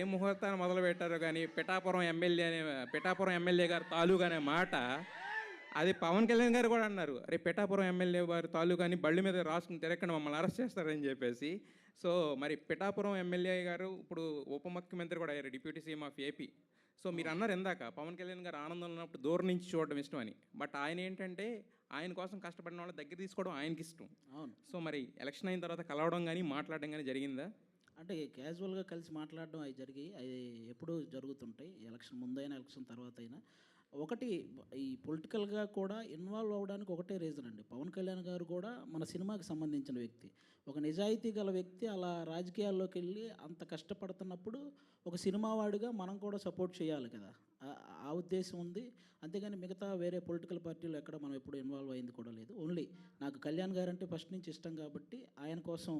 ఏ ముహూర్తాన్ని మొదలు పెట్టారో కానీ పిఠాపురం ఎమ్మెల్యే అనే పిఠాపురం ఎమ్మెల్యే గారు తాలూకా అనే మాట అది పవన్ కళ్యాణ్ గారు కూడా అన్నారు. అరే పిఠాపురం ఎమ్మెల్యే వారి తాలూకా అని బళ్ళు మీద రాసుకుని తిరగకుండా మమ్మల్ని అరెస్ట్ చేస్తారని చెప్పేసి. సో మరి పిఠాపురం ఎమ్మెల్యే గారు ఇప్పుడు ఉప ముఖ్యమంత్రి కూడా అయ్యారు deputy CM of AP. So మీరు అన్నారు ఇందాక పవన్ కళ్యాణ్ గారు ఆనందంలో ఉన్నప్పుడు దూరం నుంచి చూడడం ఇష్టం అని బట్ ఆయన ఏంటంటే ఆయన కోసం కష్టపడిన వాళ్ళ దగ్గర తీసుకోవడం ఆయనకి ఇష్టం. సో మరి ఎలక్షన్ అయిన తర్వాత కలవడం కానీ మాట్లాడడం కానీ జరిగిందా? అంటే క్యాజువల్గా కలిసి మాట్లాడడం అవి జరిగి అవి ఎప్పుడూ జరుగుతుంటాయి. ఎలక్షన్ ముందైనా ఎలక్షన్ తర్వాత అయినా ఒకటి ఈ పొలిటికల్గా కూడా ఇన్వాల్వ్ అవ్వడానికి ఒకటే రీజన్ అండి. పవన్ కళ్యాణ్ గారు కూడా మన సినిమాకి సంబంధించిన వ్యక్తి. ఒక నిజాయితీ గల వ్యక్తి అలా రాజకీయాల్లోకి వెళ్ళి అంత కష్టపడుతున్నప్పుడు ఒక సినిమా వాడిగా మనం కూడా సపోర్ట్ చేయాలి కదా. ఆ ఉద్దేశం ఉంది. అంతేగాని మిగతా వేరే పొలిటికల్ పార్టీలు ఎక్కడ మనం ఎప్పుడు ఇన్వాల్వ్ అయింది కూడా లేదు. ఓన్లీ నాకు కళ్యాణ్ గారు అంటే ఫస్ట్ నుంచి ఇష్టం కాబట్టి ఆయన కోసం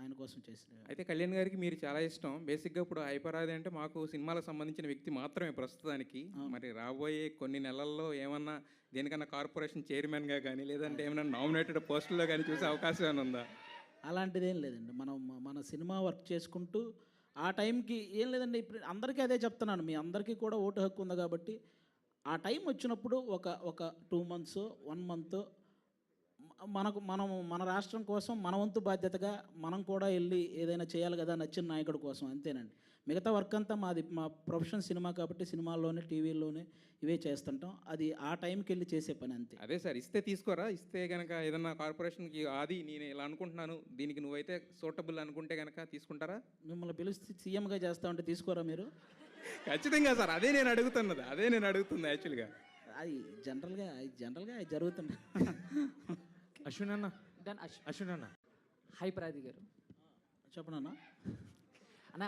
ఆయన కోసం చేసిన అయితే కళ్యాణ్ గారికి మీరు చాలా ఇష్టం. బేసిక్గా ఇప్పుడు హైపరాది అంటే మాకు సినిమాలకు సంబంధించిన వ్యక్తి మాత్రమే ప్రస్తుతానికి. మరి రాబోయే కొన్ని నెలల్లో ఏమన్నా దేనికన్నా కార్పొరేషన్ చైర్మన్గా కానీ లేదంటే ఏమైనా నామినేటెడ్ పోస్టుల్లో కానీ చూసే అవకాశం ఏమైనా ఉందా? అలాంటిది ఏం లేదండి. మనం మన సినిమా వర్క్ చేసుకుంటూ ఆ టైంకి ఏం లేదండి. ఇప్పుడు అందరికీ అదే చెప్తున్నాను. మీ అందరికీ కూడా ఓటు హక్కు ఉంది కాబట్టి ఆ టైం వచ్చినప్పుడు ఒక ఒక టూ మంత్స్ వన్ మంత్ మనకు మనం మన రాష్ట్రం కోసం మన వంతు బాధ్యతగా మనం కూడా వెళ్ళి ఏదైనా చేయాలి కదా నచ్చిన నాయకుడి కోసం అంతేనండి. మిగతా వర్క్ అంతా మాది మా ప్రొఫెషన్ సినిమా కాబట్టి సినిమాల్లోనే టీవీల్లోనే ఇవే చేస్తుంటాం. అది ఆ టైంకి వెళ్ళి చేసే పని అంతే. అదే సార్ ఇస్తే తీసుకోరా? ఇస్తే కనుక ఏదన్నా కార్పొరేషన్కి అది నేను ఇలా అనుకుంటున్నాను దీనికి నువ్వైతే సూటబుల్ అనుకుంటే కనుక తీసుకుంటారా? మిమ్మల్ని పిలిస్తే సీఎంగా చేస్తా ఉంటే తీసుకోరా మీరు? ఖచ్చితంగా సార్ అదే నేను అడుగుతున్నది అదే నేను అడుగుతుంది యాక్చువల్గా అది జనరల్గా అది జనరల్గా అది జరుగుతుంది. అశ్విన్ అన్న. డన్ అష్ అశ్విన్ అన్న. హై ప్రాది గారు. చెప్పనన్నా అన్న?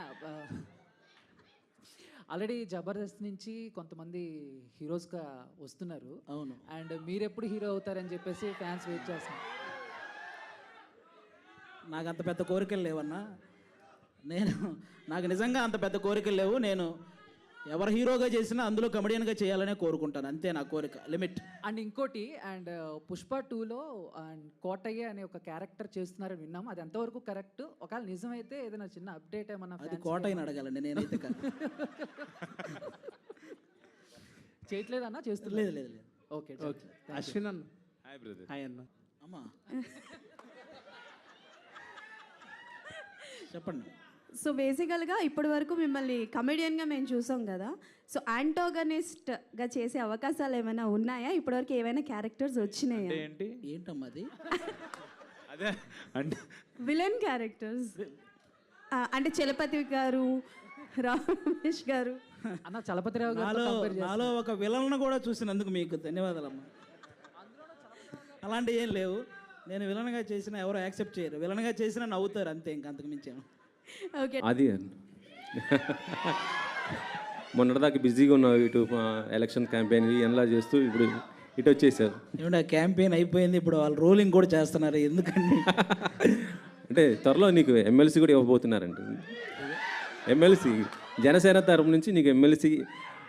ఆల్రెడీ జబర్దస్త్ నుంచి కొంతమంది హీరోస్గా వస్తున్నారు. అవును. అండ్ మీరు ఎప్పుడు హీరో అవుతారని చెప్పేసి ఫ్యాన్స్ వెయిట్ చేస్తున్నారు. నాకు అంత పెద్ద కోరికలు లేవన్నా. నేను నాకు నిజంగా అంత పెద్ద కోరికలు లేవు. నేను ఎవరు హీరోగా చేసినా అందులో కమెడియన్గా చేయాలనే కోరుకుంటాను. అంతే నా కోరిక. లిమిట్ అండ్ ఇంకోటి అండ్ పుష్ప టూలో అండ్ కోటయ్య అనే ఒక క్యారెక్టర్ చేస్తున్నారని విన్నాము అది ఎంతవరకు కరెక్ట్ ఒకవేళ నిజమైతే ఏదైనా చిన్న అప్డేట్ ఏమన్నా అది fans కి కోటైన అడగాలండి నేనైతే చేయట్లేదన్నా? చేస్తున్నారు లేదు లేదు లేదు. ఓకే అశ్విన్ అన్న. హాయ్ బ్రదర్ హాయ్ అన్న. అమ్మా. చెప్పండి. సో బేసికల్గా ఇప్పటి వరకు మిమ్మల్ని కమెడియన్గా మేము చూసాం కదా. సో యాంటోగనిస్ట్గా చేసే అవకాశాలు ఏమైనా ఉన్నాయా? ఇప్పటివరకు ఏమైనా క్యారెక్టర్స్ వచ్చినాయా? ఏంటి? ఏంటమ్మా అది? అదే అంటే విలన్ క్యారెక్టర్స్ అంటే చలపతి గారు రామ్ రమేష్ గారు. అన్న చలపతిరావు గారు నాలో నాలో ఒక విలన్ను కూడా చూసినందుకు మీకు ధన్యవాదాలమ్మా. అలాంటివి ఏం లేవు. నేను విలన్గా చేసినా ఎవరు యాక్సెప్ట్ చేయరు. విలన్గా చేసినా నవ్వుతారు అంతే ఇంకా అంతకు మించాను ఓకే అది. మొన్నటిదాకా బిజీగా ఉన్నావు ఇటు ఎలక్షన్ క్యాంపెయిన్ ఎలా చేస్తూ ఇప్పుడు ఇటు వచ్చేసారు. ఏమంటే క్యాంపెయిన్ అయిపోయింది ఇప్పుడు వాళ్ళు రోలింగ్ కూడా చేస్తున్నారు ఎందుకండి? అంటే త్వరలో నీకు ఎమ్మెల్సీ కూడా ఇవ్వబోతున్నారంట ఎమ్మెల్సీ జనసేన తరపు నుంచి నీకు ఎమ్మెల్సీ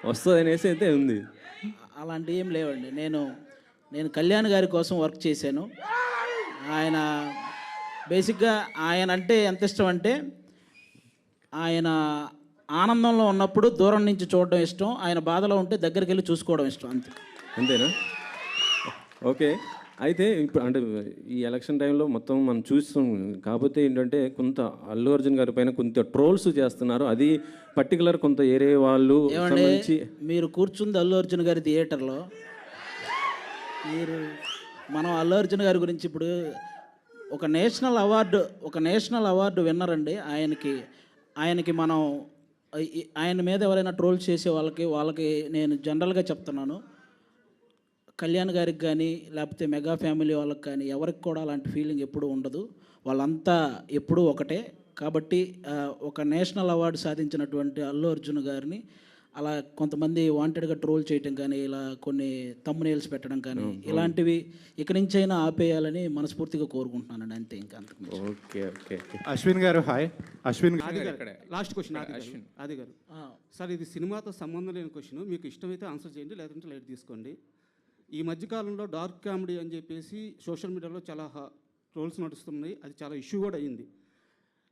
వస్తుంది అనేసి అయితే ఉంది. అలాంటివి ఏం లేవండి. నేను నేను కళ్యాణ్ గారి కోసం వర్క్ చేశాను. ఆయన బేసిక్గా ఆయన అంటే ఎంత ఇష్టం అంటే ఆయన ఆనందంలో ఉన్నప్పుడు దూరం నుంచి చూడడం ఇష్టం ఆయన బాధలో ఉంటే దగ్గరికి వెళ్ళి చూసుకోవడం ఇష్టం అంతే. అంతేనా? ఓకే. అయితే ఇప్పుడు అంటే ఈ ఎలక్షన్ టైంలో మొత్తం మనం చూస్తాం. కాకపోతే ఏంటంటే కొంత అల్లు అర్జున్ గారి పైన కొంత ట్రోల్స్ చేస్తున్నారు. అది పర్టికులర్ కొంత ఏరే వాళ్ళు సంబంధించి మీరు కూర్చుంది అల్లు అర్జున్ గారి థియేటర్లో. మీరు మనం అల్లు అర్జున్ గారి గురించి ఇప్పుడు ఒక నేషనల్ అవార్డు ఒక నేషనల్ అవార్డు విన్నర్ అండి ఆయనకి ఆయనకి మనం ఆయన మీద ఎవరైనా ట్రోల్ చేసే వాళ్ళకి వాళ్ళకి నేను జనరల్గా చెప్తున్నాను. కళ్యాణ్ గారికి కానీ లేకపోతే మెగా ఫ్యామిలీ వాళ్ళకి కానీ ఎవరికి కూడా అలాంటి ఫీలింగ్ ఎప్పుడూ ఉండదు. వాళ్ళంతా ఎప్పుడూ ఒకటే. కాబట్టి ఒక నేషనల్ అవార్డు సాధించినటువంటి అల్లు అర్జున్ గారిని అలా కొంతమంది వాంటెడ్గా ట్రోల్ చేయటం కానీ ఇలా కొన్ని తమ్మునేల్స్ పెట్టడం కానీ ఇలాంటివి ఇక నుంచైనా ఆపేయాలని మనస్ఫూర్తిగా కోరుకుంటున్నానండి అంతే ఇంకా అంతకు. Okay okay. అశ్విన్ గారు హాయ్. అశ్విన్ ఆది గారు. లాస్ట్ క్వశ్చన్ ఆది అశ్విన్. గారు ఆది గారు సార్ ఇది సినిమాతో సంబంధం లేని క్వశ్చన్ మీకు ఇష్టమైతే ఆన్సర్ చేయండి లేదంటే లైట్ తీసుకోండి. ఈ మధ్యకాలంలో డార్క్ కామెడీ అని చెప్పేసి సోషల్ మీడియాలో చాలా ట్రోల్స్ నడుస్తున్నాయి. అది చాలా ఇష్యూ కూడా అయింది.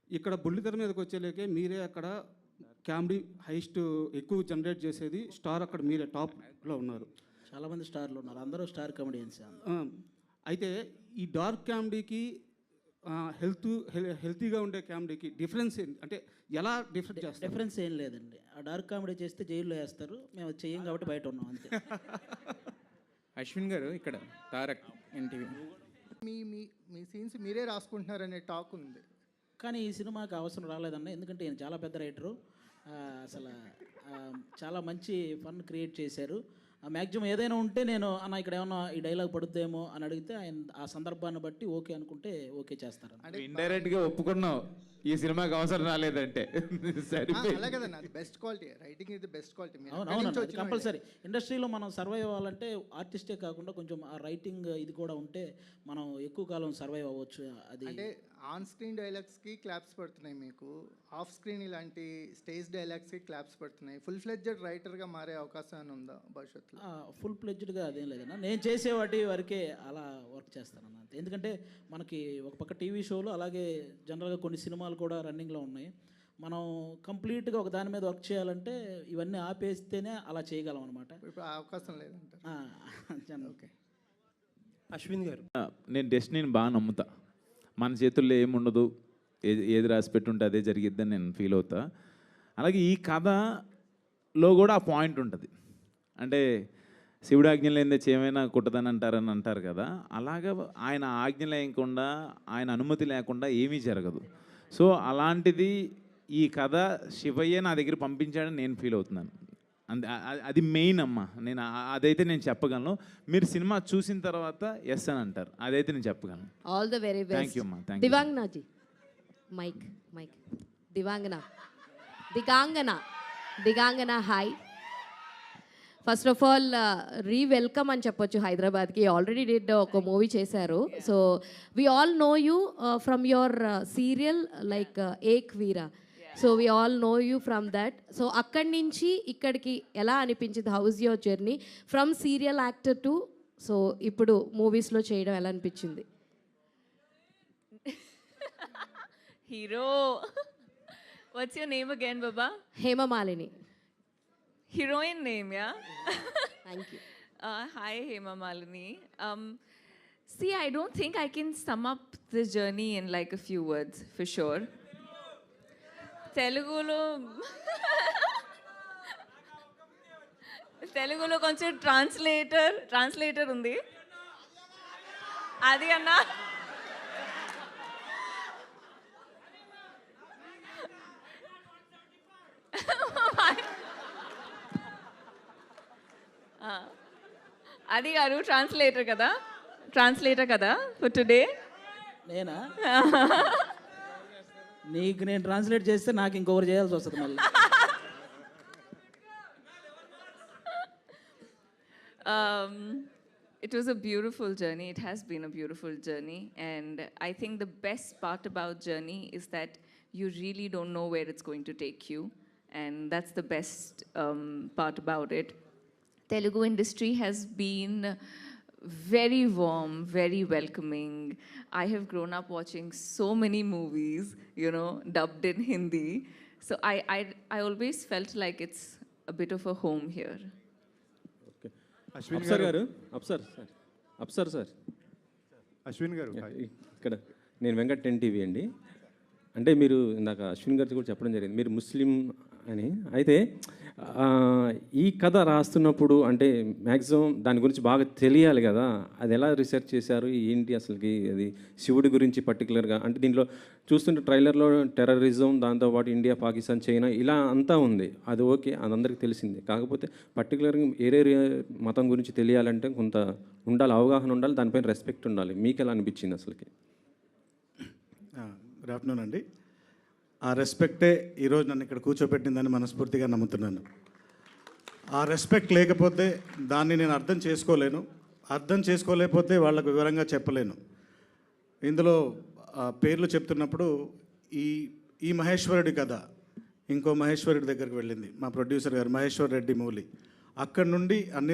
ఇక్కడ బుల్లితెర మీదకి వచ్చేలేకే మీరే అక్కడ కామెడీ హైస్ట్ ఎక్కువ జనరేట్ చేసేది స్టార్ అక్కడ మీరే టాప్లో ఉన్నారు. చాలామంది స్టార్లు ఉన్నారు. అందరూ స్టార్ కమెడియన్స్ ఆ, అయితే ఈ డార్క్ కామెడీకి హెల్త్ హెల్తీగా ఉండే కామెడీకి డిఫరెన్స్ ఏంటి? అంటే ఎలా డిఫరెంట్ చేస్తారు? డిఫరెన్స్ ఏం లేదండి. ఆ డార్క్ కామెడీ చేస్తే జైల్లో వేస్తారు. మేము అది చెయ్యం కాబట్టి బయట ఉన్నాం అంతే. అశ్విన్ గారు ఇక్కడ తారక్ ఎన్టీవీ. మీ మీ మీ సీన్స్ మీరే రాసుకుంటున్నారనే టాక్ ఉంది. కానీ ఈ సినిమాకి అవసరం రాలేదన్న ఎందుకంటే ఈయన చాలా పెద్ద రైటరు. అసలు చాలా మంచి ఫన్ క్రియేట్ చేశారు. మ్యాక్సిమం ఏదైనా ఉంటే నేను అన్న ఇక్కడ ఏమన్నా ఈ డైలాగ్ పడుద్దేమో అని అడిగితే ఆయన ఆ సందర్భాన్ని బట్టి ఓకే అనుకుంటే ఓకే చేస్తారు ఇండైరెక్ట్గా ఒప్పుకున్నావు. ఈ సినిమాకి అవసరం రాలేదంటే. అది బెస్ట్ క్వాలిటీ రైటింగ్ ఇది బెస్ట్ క్వాలిటీ కంపల్సరీ. ఇండస్ట్రీలో మనం సర్వైవ్ అవ్వాలంటే ఆర్టిస్టే కాకుండా కొంచెం ఆ రైటింగ్ ఇది కూడా ఉంటే మనం ఎక్కువ కాలం సర్వైవ్ అవ్వచ్చు అది. అంటే ఆన్ స్క్రీన్ డైలాగ్స్కి క్లాప్స్ పడుతున్నాయి మీకు. ఆఫ్ స్క్రీన్ ఇలాంటి స్టేజ్ డైలాగ్స్కి క్లాప్స్ పడుతున్నాయి. ఫుల్ ఫ్లెడ్జెడ్ రైటర్గా మారే అవకాశం ఉందా భవిష్యత్తులో? ఫుల్ ప్లెడ్జ్డ్గా అదేం లేదన్న. నేను చేసే వాటి వరకే అలా వర్క్ చేస్తానన్న అంతే. ఎందుకంటే మనకి ఒక పక్క టీవీ షోలు అలాగే జనరల్గా కొన్ని సినిమాలు కూడా రన్నింగ్లో ఉన్నాయి. మనం కంప్లీట్గా ఒక దాని మీద వర్క్ చేయాలంటే ఇవన్నీ ఆపేస్తేనే అలా చేయగలం అనమాట ఇప్పుడు ఆ అవకాశం లేదంటారు. ఓకే. అశ్విన్ గారు. నేను డెస్టినీని బాగా నమ్ముతా. మన చేతుల్లో ఏముండదు ఏది ఏది రాసి పెట్టుంటే అదే జరిగిద్దని నేను ఫీల్ అవుతా. అలాగే ఈ కథలో కూడా ఆ పాయింట్ ఉంటుంది. అంటే శివుడు ఆజ్ఞ లేనిదే చేయమైనా కుట్టదని అంటారని అంటారు కదా. అలాగా ఆయన ఆజ్ఞ లేకుండా ఆయన అనుమతి లేకుండా ఏమీ జరగదు. సో అలాంటిది ఈ కథ శివయ్య నా దగ్గర పంపించాడని నేను ఫీల్ అవుతున్నాను. అంతే అది మెయిన్ అమ్మా. నేను అదైతే నేను చెప్పగలను. మీరు సినిమా చూసిన తర్వాత ఎస్ అని అంటారు. అదైతే నేను చెప్పగలను. All the very. Thank you. Divangana ji? Mike mike Divangana? Digangana? Digangana hi first of all re welcome అని చెప్పొచ్చు హైదరాబాద్కి. ఆల్రెడీ డిడ్ ఒక మూవీ చేశారు. So we all know you from your serial like Ek Veera so we all know you from that so అక్కడి నుంచి ఇక్కడికి ఎలా అనిపించింది? How's your journey from serial actor to so ఇప్పుడు మూవీస్లో చేయడం ఎలా అనిపించింది? Hero. What's your name again, Baba? Hemamalini. Heroine name, yeah? Thank you Uh, hi, Hema Malini. Um, see, I don't think I can sum up this journey in like a few words, for sure. తెలుగులో తెలుగులో కొంచెం translator translator ఉంది అది అన్నా అది గారు translator కదా translator కదా ఫర్ టుడే నేనా నీకు నేను ట్రాన్స్లేట్ చేస్తే నాకు ఇంకొకరు చేయాల్సి వస్తుంది మళ్ళీ um, it was a beautiful journey. It has been a beautiful journey. And I think the best part about journey is that you really don't know where it's going to take you. And that's the best um, part about it. Telugu industry has been very warm, very welcoming. I have grown up watching so many movies, you know, dubbed in Hindi. So I, I, I always felt like it's a bit of a home here. Okay Ashwin Afsar garu garu అప్సర్ sir అప్సర్ sir Ashwin గారు ఇక్కడ నేను Venkat ten TV అండి అంటే మీరు ఇందాక అశ్విన్ గారికి కూడా చెప్పడం జరిగింది మీరు ముస్లిం అని. అయితే ఈ కథ రాస్తున్నప్పుడు అంటే మ్యాక్సిమం దాని గురించి బాగా తెలియాలి కదా. అది ఎలా రీసెర్చ్ చేశారు? ఏంటి అసలుకి అది? శివుడి గురించి పర్టికులర్గా అంటే దీంట్లో చూస్తుంటే ట్రైలర్లో టెర్రరిజం దాంతోపాటు ఇండియా పాకిస్తాన్ చైనా ఇలా అంతా ఉంది. అది ఓకే అది అందరికీ తెలిసిందే. కాకపోతే పర్టికులర్గా ఏరే మతం గురించి తెలియాలంటే కొంత ఉండాలి అవగాహన ఉండాలి దానిపైన రెస్పెక్ట్ ఉండాలి. మీకు ఎలా అనిపించింది అసలుకి? గుడ్ ఆఫ్టర్నూన్ అండి. ఆ రెస్పెక్టే ఈరోజు నన్ను ఇక్కడ కూర్చోబెట్టిందని మనస్ఫూర్తిగా నమ్ముతున్నాను. ఆ రెస్పెక్ట్ లేకపోతే దాన్ని నేను అర్థం చేసుకోలేను. అర్థం చేసుకోలేకపోతే వాళ్ళకు వివరంగా చెప్పలేను. ఇందులో ఆ, పేర్లు చెప్తున్నప్పుడు ఈ ఈ మహేశ్వరుడి కథ ఇంకో మహేశ్వరుడి దగ్గరికి వెళ్ళింది మా ప్రొడ్యూసర్ గారు మహేశ్వర్ రెడ్డి మౌలి. అక్కడ నుండి అన్ని